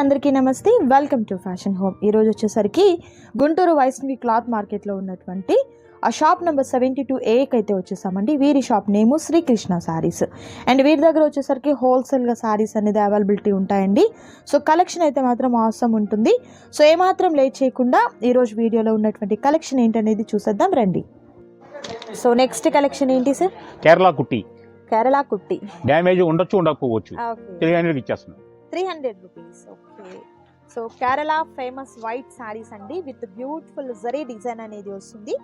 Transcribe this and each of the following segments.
అందరికీ నమస్తే. Welcome to fashion home ఈరోజు వచ్చేసరికి గుంటూరు వైష్ణవి క్లాత్ మార్కెట్లో ఉన్నటువంటి ఆ షాప్ నెంబర్ సెవెంటీ టూ ఏకి అయితే వచ్చేసామండి. వీరి shop name Srikrishna saris and వీరి దగ్గర వచ్చేసరికి హోల్సేల్గా శారీస్ అనేది అవైలబిలిటీ ఉంటాయండి. సో కలెక్షన్ అయితే మాత్రం అవసరం ఉంటుంది. సో ఏమాత్రం లేట్ చేయకుండా ఈరోజు వీడియోలో ఉన్నటువంటి కలెక్షన్ ఏంటనేది చూసేద్దాం రండి. సో నెక్స్ట్ కలెక్షన్ ఏంటి సార్ కేరళ కుట్టి. కేరళ కుట్టి. డ్యామేజ్ ఉండొచ్చు ఉండకపోవచ్చు. ఇచ్చేస్తున్నాం. Three hundred rupees okay so Kerala famous white sarees అండి విత్ బ్యూటిఫుల్ జరీ డిజైన్ అనేది వస్తుంది.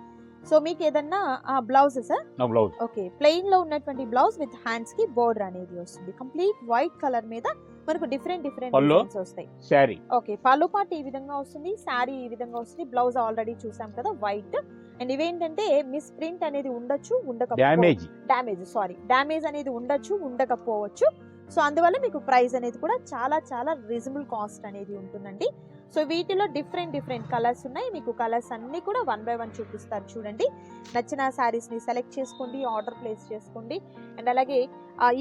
సో మీకు ఏదన్నా బ్లౌజ్ సార్ బ్లౌజ్ ఓకే ప్లెయిన్లో ఉన్నటువంటి బ్లౌజ్ విత్ హ్యాండ్స్కి బోర్డర్ అనేది వస్తుంది. కంప్లీట్ వైట్ కలర్ మీద మనకు డిఫరెంట్ డిఫరెంట్? డిజైన్స్ వస్తాయి. శారీ ఓకే పళ్ళు పాటు ఈ విధంగా వస్తుంది శారీ ఈ విధంగా వస్తుంది బ్లౌజ్ ఆల్రెడీ చూసాం కదా వైట్ అండ్ ఇవేంటంటే మిస్ ప్రింట్ అనేది ఉండొచ్చు ఉండకపోవచ్చు. డ్యామేజ్ డ్యామేజ్ సారీ డ్యామేజ్ అనేది ఉండొచ్చు ఉండకపోవచ్చు. సో అందువల్ల మీకు ప్రైస్ అనేది కూడా చాలా చాలా రీజనబుల్ కాస్ట్ అనేది ఉంటుందండి. సో వీటిలో డిఫరెంట్ డిఫరెంట్ కలర్స్ ఉన్నాయి. మీకు కలర్స్ అన్నీ కూడా వన్ బై వన్ చూపిస్తారు చూడండి. నచ్చిన శారీస్ని సెలెక్ట్ చేసుకోండి ఆర్డర్ ప్లేస్ చేసుకోండి. అండ్ అలాగే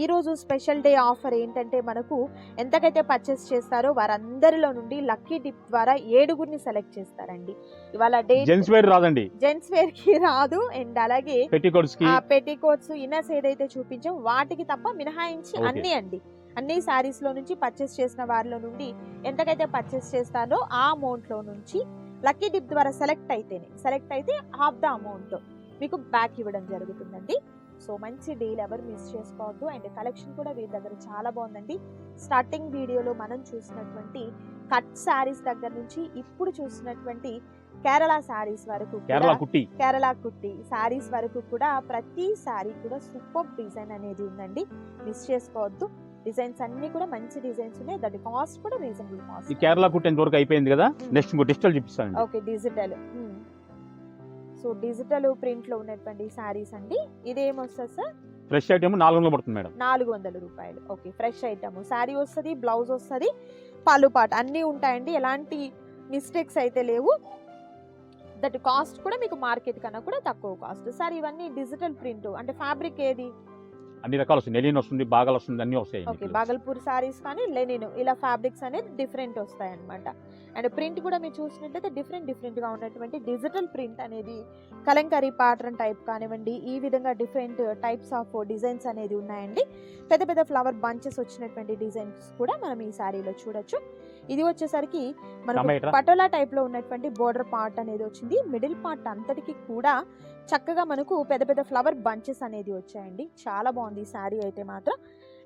ఈరోజు స్పెషల్ డే ఆఫర్ ఏంటంటే మనకు ఎంతకైతే పర్చేస్ చేస్తారో వారందరిలో నుండి లక్కీ డిప్ ద్వారా ఏడుగురిని సెలెక్ట్ చేస్తారండి. ఇవాళ డే జెంట్స్ వేర్ రాదండి. జెంట్స్ వేర్కి రాదు. అండ్ అలాగే పెట్టికోట్స్ పెట్టికోట్స్ ఇన్నర్స్ ఏదైతే చూపించాం. వాటికి తప్ప మినహాయించి. అన్ని అండి. అన్ని సారీస్లో నుంచి పర్చేస్ చేసిన వారిలో నుండి ఎంతకైతే పర్చేస్ చేస్తారో ఆ అమౌంట్లో నుంచి లక్కీ డిప్ ద్వారా సెలెక్ట్ అయితేనే సెలెక్ట్ అయితే హాఫ్ ద అమౌంట్ మీకు బ్యాక్ ఇవ్వడం జరుగుతుందండి. సో మంచి డీల్ ఎవరు మిస్ చేసుకోవద్దు అండ్ కలెక్షన్ కూడా వీరి దగ్గర చాలా బాగుందండి. స్టార్టింగ్ వీడియోలో మనం చూసినటువంటి కట్ శారీస్ దగ్గర నుంచి ఇప్పుడు చూసినటువంటి కేరళ శారీస్ వరకు కూడా కేరళ కుట్టి. కేరళ కుట్టి శారీస్ వరకు కూడా ప్రతి శారీ కూడా సూపర్ డిజైన్ అనేది ఉందండి. మిస్ చేసుకోవద్దు. డిజైన్స్ అన్ని కూడా మంచి డిజైన్స్ ఉన్నాయి. దాని కాస్ట్ కూడా రీజనబుల్ ఈ కాస్ట్ కేరళ కుట్టి ఎంత వరకు అయిపోయింది కదా. నెక్స్ట్ ఇంకో డిజిటల్ చూపిస్తానండి. ఓకే డిజిటల్ సో డిజిటల్ ప్రింట్లో ఉన్నటువంటి శారీస్ అండి. ఇదేమొస్తుంది సార్? ఫ్రెష్ ఐటమ్ నాలుగు వందలు పడుతుంది మేడం. నాలుగు వందల రూపాయలు. ఓకే ఫ్రెష్ ఐటమ్ శారీ వస్తుంది బ్లౌజ్ వస్తుంది పళ్ళు పాట అన్నీ ఉంటాయండి. ఎలాంటి మిస్టేక్స్ అయితే లేవు. దట్ కాస్ట్ కూడా మీకు మార్కెట్ కన్నా కూడా తక్కువ కాస్ట్ సార్ ఇవన్నీ డిజిటల్ ప్రింట్ అంటే ఫ్యాబ్రిక్ ఏది? అన్ని రకాలు వస్తుంది నెలిన్ వస్తుంది బాగాలు వస్తుంది అన్ని వస్తాయి ఓకే. బాగల్పూర్ సారీస్ కానీ లెనిన్. ఇలా ఫ్యాబ్రిక్స్ అనేది డిఫరెంట్ వస్తాయి అనమాట అండ్ ప్రింట్ కూడా మీరు చూసినట్లయితే డిఫరెంట్ డిఫరెంట్గా ఉన్నటువంటి డిజిటల్ ప్రింట్ అనేది కలంకరీ ప్యాటర్న్ టైప్ కానివ్వండి ఈ విధంగా డిఫరెంట్ టైప్స్ ఆఫ్ డిజైన్స్ అనేది ఉన్నాయండి. పెద్ద పెద్ద ఫ్లవర్ బంచెస్ వచ్చినటువంటి డిజైన్స్ కూడా మనం ఈ శారీలో చూడొచ్చు. ఇది వచ్చేసరికి మనకు? పటోలా టైప్లో ఉన్నటువంటి బోర్డర్ పార్ట్ అనేది వచ్చింది. మిడిల్ పార్ట్ అంతటికి కూడా చక్కగా మనకు పెద్ద పెద్ద ఫ్లవర్ బంచెస్ అనేది వచ్చాయండి. చాలా బాగుంది ఈ శారీ అయితే మాత్రం.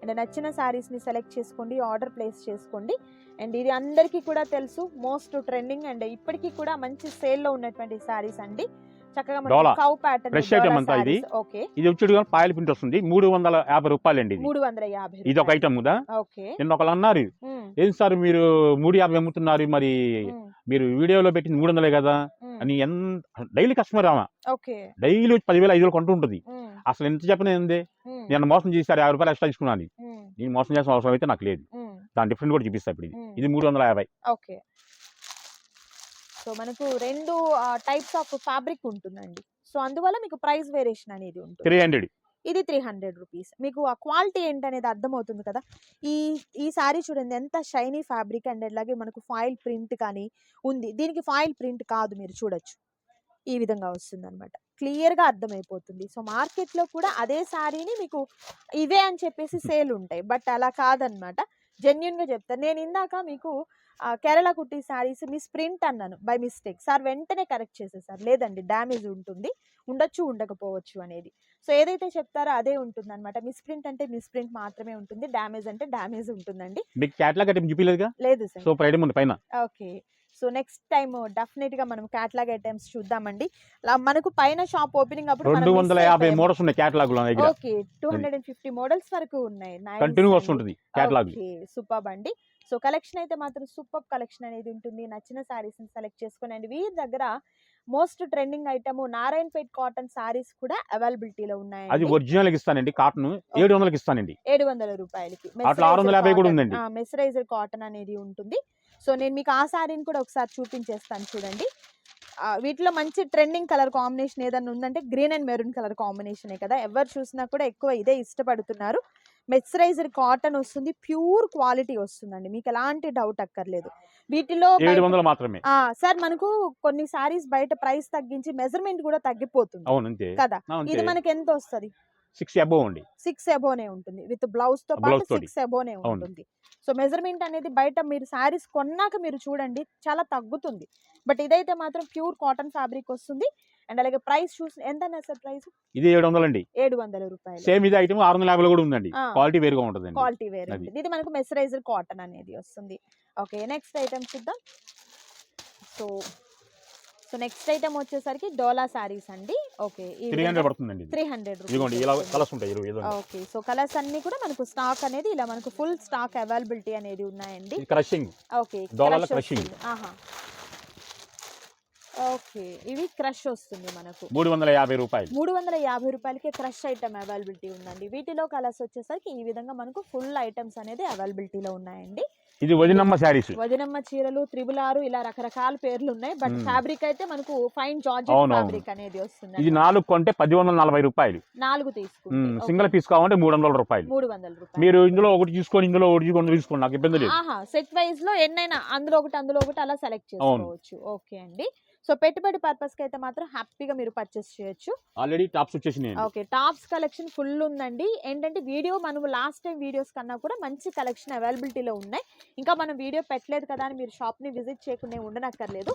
అండ్ నచ్చిన శారీస్ని సెలెక్ట్ చేసుకోండి ఆర్డర్ ప్లేస్ చేసుకోండి. అండ్ ఇది అందరికీ కూడా తెలుసు మోస్ట్ ట్రెండింగ్ అండ్ ఇప్పటికీ కూడా మంచి సేల్లో ఉన్నటువంటి శారీస్ అండి. డోలా. Fresh item అంతా ఇది. ఇది వచ్చి పాయల ప్రింట్ వస్తుంది. మూడు వందల యాభై రూపాయలు అండి ఇది. ఒక ఐటమ్ కదా? నిన్న ఒకళ్ళు అన్నారు ఉమ్, ఏం సార్ మీరు మూడు యాభై అమ్ముతున్నారు? మరి ఉమ్, మీరు వీడియోలో పెట్టింది మూడు వందలే కదా? ఉమ్, అని ఎంత డైలీ కస్టమర్ ఆమె. ఓకే డైలీ వచ్చి పదివేల ఐదు వేలు కొంటూ ఉంటుంది అసలు ఎంత చెప్పిన ఏంది? నేను మోసం చేశారు యాభై రూపాయలు ఎక్స్ట్రా తీసుకున్నాను నేను మోసం చేసిన అవసరం అయితే నాకు లేదు. దాని డిఫరెంట్ కూడా చూపిస్తా ఇప్పుడు ఇది. మూడు వందల యాభై. సో మనకు రెండు టైప్స్ ఆఫ్ ఫ్యాబ్రిక్ ఉంటుందండి. సో అందువల్ల మీకు ప్రైస్ వేరియేషన్ అనేది ఉంటుంది. Three hundred. ఇది త్రీ హండ్రెడ్ రూపీస్. మీకు ఆ క్వాలిటీ ఏంటనేది అర్థమవుతుంది కదా. ఈ ఈ సారీ చూడండి ఎంత షైనీ ఫ్యాబ్రిక్ అండ్ అలాగే మనకు ఫాయిల్ ప్రింట్ కానీ ఉంది. దీనికి ఫాయిల్ ప్రింట్ కాదు మీరు చూడొచ్చు. ఈ విధంగా వస్తుంది అనమాట క్లియర్గా అర్థమైపోతుంది. సో మార్కెట్లో కూడా అదే శారీని మీకు ఇవే అని చెప్పేసి సేల్ ఉంటాయి. బట్ అలా కాదనమాట జెన్యున్గా చెప్తాను నేను ఇందాక మీకు కేరళ కుట్టి శారీస్ మిస్ ప్రింట్ అన్నాను బై మిస్టేక్. సార్ వెంటనే కరెక్ట్ చేసేసారు. లేదండి డ్యామేజ్ ఉంటుంది ఉండొచ్చు ఉండకపోవచ్చు అనేది. సో ఏదైతే చెప్తారో అదే ఉంటుంది అనమాట మిస్ప్రింట్ అంటే మిస్ప్రింట్ మాత్రమే ఉంటుంది డ్యామేజ్ అంటే డ్యామేజ్ ఉంటుందండి. మీకు క్యాట్లాగ్ ఐటమ్ చూపించలేదుగా లేదు సార్. ఉంది పైన. ఓకే. సో నెక్స్ట్ టైం డెఫినెట్గా మనం క్యాట్లాగ్ ఐటమ్స్ చూద్దామండి. మనకు పైన షాప్ ఓపెనింగ్ అప్పుడు రెండు వందల యాభై మోడల్స్ ఉన్నాయి లో okay two hundred and fifty models వరకు ఉన్నాయి. కంటిన్యూ వస్తుంటుంది సూపర్ అండి. సో కలెక్షన్ అయితే మాత్రం సూపర్ కలెక్షన్ అనేది ఉంటుంది. నచ్చిన సారీస్ సెలెక్ట్ చేసుకుని అండ్. వీరి దగ్గర most trending item Narayanpet cotton sarees కూడా అవైలబిలిటీలో అది ఉన్నాయి ఒరిజినల్ ఇస్తానండి. కాటన్ ఏడు వందలకి ఇస్తానండి. ఏడు వందల రూపాయలకి. అట్లా 650 కూడా ఉందండి. మెసరైజర్ కాటన్ అనేది ఉంటుంది. సో నేను మీకు ఆ సారీని కూడా ఒకసారి చూపించేస్తాను చూడండి. వీటిలో మంచి ట్రెండింగ్ కలర్ కాంబినేషన్ ఏదైనా ఉందంటే గ్రీన్ అండ్ మెరూన్ కలర్ కాంబినేషనే కదా. ఎవరు చూసినా కూడా ఎక్కువ ఇదే ఇష్టపడుతున్నారు. మెక్సరైజర్ కాటన్ వస్తుంది ప్యూర్ క్వాలిటీ వస్తుందండి. మీకు ఎలాంటి డౌట్ అక్కర్లేదు. వీటిలో మాత్రమే. సార్ మనకు కొన్ని సారీస్ బయట ప్రైస్ తగ్గించి మెజర్మెంట్ కూడా తగ్గిపోతుంది. కదా? ఇది మనకి ఎంత వస్తుంది సిక్స్ అబోవ్ అండి. సిక్స్ ఎబోనే ఉంటుంది. విత్ బ్లౌజ్తో పాటు. సిక్స్ అవును. ఉంటుంది. సో మెజర్మెంట్ అనేది బయట మీరు శారీస్ కొన్నాక మీరు చూడండి చాలా తగ్గుతుంది. బట్ ఇదైతే మాత్రం ప్యూర్ కాటన్ ఫ్యాబ్రిక్ వస్తుంది. అండ్ అలాగే ప్రైస్ చూసి ఎంత సార్ ప్రైస్? ఇది ఏడు వందలు అండి. ఏడు వందల రూపాయలు. సేమ్ ఇది ఐటమ్ ఆరు వందల యాభైలో కూడా ఉందండి. క్వాలిటీ వేరుగా ఉంటుందండి. క్వాలిటీ వేరే. ఉంటుంది. ఇది మనకు మెసరైజర్ కాటన్ అనేది వస్తుంది. ఓకే నెక్స్ట్ ఐటమ్ చూద్దాం. సో సో నెక్స్ట్ ఐటమ్ వచ్చేసరికి డోలా సారీస్ అండి. ఓకే త్రీ హండ్రెడ్ పడుతుందండి. త్రీ హండ్రెడ్ ఇలా కలర్స్ ఉంటాయి ఓకే సో కలర్స్ అన్ని కూడా మనకు స్టాక్ అనేది ఇలా మనకు ఫుల్ స్టాక్ అవైలబిలిటీ అనేది ఉన్నాయండి. క్రషింగ్. ఓకే డోలాలో క్రష్ crushing. వస్తుంది. ఆహా. ఓకే ఇవి క్రష్ వస్తుంది మనకు. మూడు వందల యాభై రూపాయలు. మూడు వందల యాభై రూపాయలకి క్రష్ ఐటమ్ అవైలబిలిటీ ఉందండి. వీటిలో కలర్స్ వచ్చేసరికి ఈ విధంగా మనకు ఫుల్ ఐటమ్స్ అనేది అవైలబిలిటీలో ఉన్నాయండి. ఇది వదినమ్మ శారీస్. వదినమ్మ చీరలు త్రిబుల్ ఆరు ఇలా రకరకాల పేర్లు ఉన్నాయి బట్. ఫ్యాబ్రిక్ అయితే మనకు ఫైన్ జార్జెట్. ఫ్యాబ్రిక్ అనేది వస్తుంది ఇది నాలుగు కొంటే పది వందల నలభై రూపాయలు. నాలుగు తీసుకుంటే. సింగిల్ పీస్ కావాలంటే మూడు వందల రూపాయలు. మూడు వందల రూపాయలు. మీరు ఇందులో ఒకటి తీసుకొని ఇందులో ఒకటి తీసుకొని తీసుకోండి నాకు ఇబ్బంది లేదు. సెట్ వైజ్లో ఎన్నైనా అందులో ఒకటి అందులో ఒకటి అలా సెలెక్ట్. చేసుకోవచ్చు. ఓకే అండి. సో పెట్టుబడి పర్పస్కి అయితే మాత్రం హ్యాపీగా మీరు పర్చేస్ చేయొచ్చు. ఆల్రెడీ టాప్స్ వచ్చేసినాయి ఓకే టాప్స్ కలెక్షన్ ఫుల్ ఉందండి. ఏంటంటే వీడియో మనం లాస్ట్ టైం వీడియోస్ కన్నా కూడా మంచి కలెక్షన్ అవైలబిలిటీలో ఉన్నాయి. ఇంకా మనం వీడియో పెట్టలేదు కదా అని మీరు షాప్ని విజిట్ చేయకుండా ఉండనక్కర్లేదు.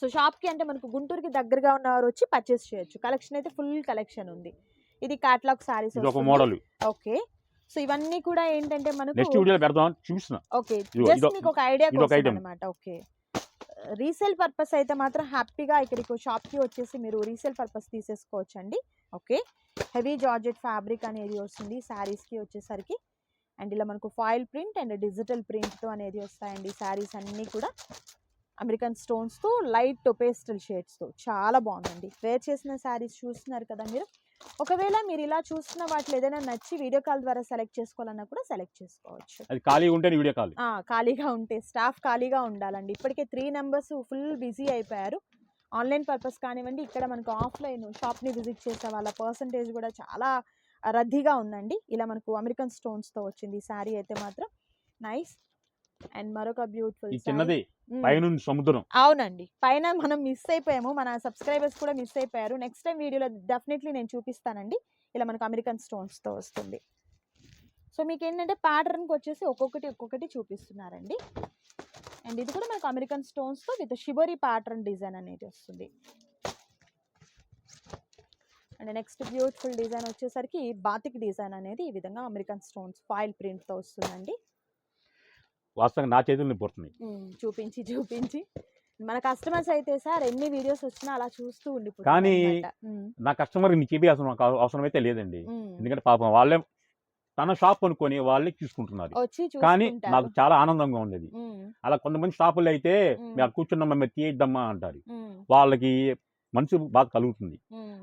సో షాప్కి అంటే మనకు గుంటూరుకి దగ్గరగా ఉన్నవారు వచ్చి పర్చేస్ చేయొచ్చు. కలెక్షన్ అయితే ఫుల్ కలెక్షన్ ఉంది. ఇది క్యాటలాగ్ సారీస్ ఒక మోడల్. ఓకే సో ఇవన్నీ కూడా ఏంటంటే మనకు నెక్స్ట్ వీడియోలో పెడదాం చూపిస్తున్నా ఓకే జస్ట్ మీకు ఒక ఐడియా కోసం. అనమాట ఓకే. రీసేల్ పర్పస్ అయితే మాత్రం హ్యాపీగా ఇక్కడికి షాప్కి వచ్చేసి మీరు రీసేల్ పర్పస్ తీసేసుకోవచ్చు అండి ఓకే? హెవీ జార్జెట్ ఫ్యాబ్రిక్ అనేది వస్తుంది శారీస్కి వచ్చేసరికి. అండ్ ఇలా మనకు ఫాయిల్ ప్రింట్ అండ్ డిజిటల్ ప్రింట్తో అనేది వస్తాయండి శారీస్ అన్నీ కూడా. అమెరికన్ స్టోన్స్తో లైట్ పేస్టల్ షేడ్స్తో. చాలా బాగుందండి. వేర్ చేసిన శారీస్ చూస్తున్నారు కదా మీరు? ఒకవేళ మీరు ఇలా చూస్తున్న వాటిలో ఏదైనా నచ్చి వీడియో కాల్ ద్వారా సెలెక్ట్ చేసుకోవాలన్నా కూడా సెలెక్ట్ చేసుకోవచ్చు. అది ఖాళీగా ఉంటే వీడియో కాల్. ఖాళీగా ఉంటే స్టాఫ్ ఖాళీగా ఉండాలండి. ఇప్పటికే త్రీ నెంబర్స్ ఫుల్ బిజీ అయిపోయారు. ఆన్లైన్ పర్పస్ కానివ్వండి ఇక్కడ మనకు ఆఫ్లైన్ షాప్ని విజిట్ చేసే వాళ్ళ పర్సంటేజ్ కూడా చాలా రద్దీగా ఉందండి. ఇలా మనకు అమెరికన్ స్టోన్స్తో వచ్చింది ఈ శారీ అయితే మాత్రం. నైస్ అండ్ మరొక బ్యూటిఫుల్ చిన్నది పైనుండి సముద్రం. అవునండి. పైన మనం మిస్ అయిపోయాము. మన సబ్స్క్రైబర్స్ కూడా మిస్ అయిపోయారు. నెక్స్ట్ టైం వీడియోలో డెఫినెట్లీ నేను చూపిస్తానండి. ఇలా మనకు అమెరికన్ స్టోన్స్తో వస్తుంది. సో మీకు ఏంటంటే ప్యాటర్న్కి వచ్చేసి ఒక్కొక్కటి ఒక్కొక్కటి చూపిస్తున్నారండి. అండ్ ఇది కూడా మనకు అమెరికన్ స్టోన్స్తో విత్ షిబోరీ ప్యాటర్న్ డిజైన్ అనేది వస్తుంది. అండ్ నెక్స్ట్ బ్యూటిఫుల్ డిజైన్ వచ్చేసరికి బాతిక్ డిజైన్ అనేది ఈ విధంగా అమెరికన్ స్టోన్స్ ఫాయిల్ ప్రింట్తో వస్తుందండి. వాస్తవంగా నా చేతుల్ని పోతున్నాయి ఉమ్, చూపించి చూపించి. మన కస్టమర్స్ అయితే సార్ ఎన్ని వీడియోస్ వచ్చినా అలా చూస్తూ ఉండిపోతారు కానీ నా కస్టమర్ నీకు ఇవ్వాల్సిన నాకు అవసరం అయితే లేదండి. ఎందుకంటే పాపం వాళ్ళే తన షాప్ కొనుక్కొని వాళ్ళే తీసుకుంటున్నారు కానీ. నాకు చాలా ఆనందంగా ఉండేది. అలా కొంతమంది షాపుల్లో అయితే. మేము కూర్చున్నామా మేము తీయద్దమ్మా అంటారు. వాళ్ళకి మనసు బాగా కలుగుతుంది.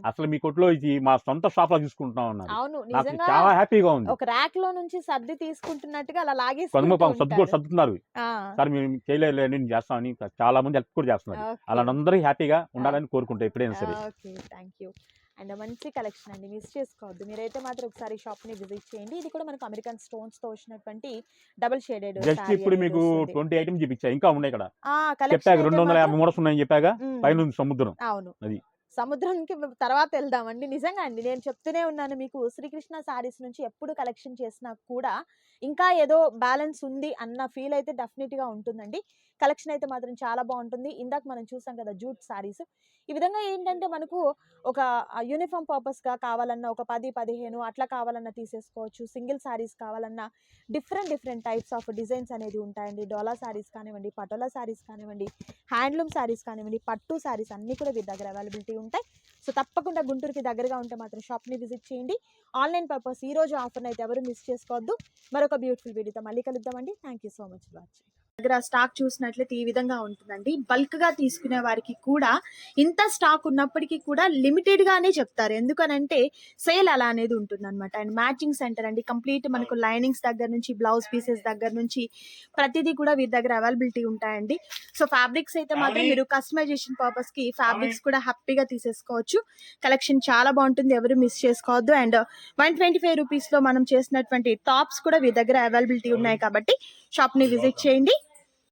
అసలు మీ కొట్లో ఇది మా సొంత షాప్లో తీసుకుంటున్నాం అన్నారు. నాకు చాలా హ్యాపీగా ఉంది. ఒక ర్యాక్లో నుంచి సర్ది తీసుకుంటున్నట్టుగా అలా కొంతమంది పాపం సర్దు కూడా సర్దుతున్నారు. సార్ మేము చేయలేదు నేను చేస్తామని చాలా మంది హెల్ప్ కూడా చేస్తున్నారు. అలా అందరూ హ్యాపీగా ఉండాలని కోరుకుంటా ఎప్పుడైనా సరే. అండ్ మంచి కలెక్షన్ అండి. మిస్ చేసుకోవద్దు. మీరైతే మాత్రం ఒకసారి షాప్ని విజిట్ చేయండి. ఇది కూడా మనకు అమెరికన్ స్టోన్స్తో వచ్చినటువంటి డబుల్ షేడెడ్ జస్ట్ ఇప్పుడు మీకు ట్వంటీ ఐటమ్ చూపించా. ఇంకా ఉన్నాయి ఇక్కడ. చెప్పాక రెండు వందల యాభై మూడు ఉన్నాయని చెప్పాక పైన సముద్రం. అవును. అది. సముద్రానికి వ- తర్వాత వెళ్దామండి. నిజంగా అండి నేను చెప్తూనే ఉన్నాను మీకు శ్రీకృష్ణ సారీస్ నుంచి ఎప్పుడు కలెక్షన్ చేసినా కూడా ఇంకా ఏదో బ్యాలెన్స్ ఉంది అన్న ఫీల్ అయితే డెఫినెట్గా ఉంటుందండి. కలెక్షన్ అయితే మాత్రం చాలా బాగుంటుంది. ఇందాక మనం చూసాం కదా జూట్ సారీస్. ఈ విధంగా ఏంటంటే మనకు ఒక యూనిఫామ్ పర్పస్గా కావాలన్నా ఒక పది పదిహేను అట్లా కావాలన్నా తీసేసుకోవచ్చు. సింగిల్ సారీస్ కావాలన్నా different different types of designs అనేది ఉంటాయండి. డోలా శారీస్ కానివ్వండి పటోలా సారీస్ కానివ్వండి హ్యాండ్లూమ్ సారీస్ కానివ్వండి పట్టు శారీస్ అన్నీ కూడా వీరి దగ్గర అవైలబిలిటీ ఉంటాయి. సో తప్పకుండా గుంటూరుకి దగ్గరగా ఉంటే మాత్రం షాప్ని విజిట్ చేయండి. ఆన్లైన్ పర్పస్ ఈ రోజు ఆఫర్ని అయితే ఎవరు మిస్ చేసుకోవద్దు. మరొక బ్యూటిఫుల్ వీడియోతో మళ్ళీ కలుద్దామండి. Thank you so much watching దగ్గర స్టాక్ చూసినట్లయితే ఈ విధంగా ఉంటుందండి. బల్క్గా తీసుకునే వారికి కూడా ఇంత స్టాక్ ఉన్నప్పటికీ కూడా లిమిటెడ్ గానే చెప్తారు. ఎందుకనంటే సేల్ అలా అనేది ఉంటుంది అనమాట అండ్ మ్యాచింగ్ సెంటర్ అండి కంప్లీట్ మనకు లైనింగ్స్ దగ్గర నుంచి బ్లౌజ్ పీసెస్ దగ్గర నుంచి ప్రతిదీ కూడా వీరి దగ్గర అవైలబిలిటీ ఉంటాయండి. సో ఫ్యాబ్రిక్స్ అయితే మాత్రం మీరు కస్టమైజేషన్ పర్పస్కి ఫ్యాబ్రిక్స్ కూడా హ్యాపీగా తీసేసుకోవచ్చు. కలెక్షన్ చాలా బాగుంటుంది. ఎవరు మిస్ చేసుకోవద్దు. అండ్ వన్ ట్వంటీ ఫైవ్ రూపీస్లో మనం చేసినటువంటి టాప్స్ కూడా వీరి దగ్గర అవైలబిలిటీ ఉన్నాయి కాబట్టి షాప్ని విజిట్ చేయండి.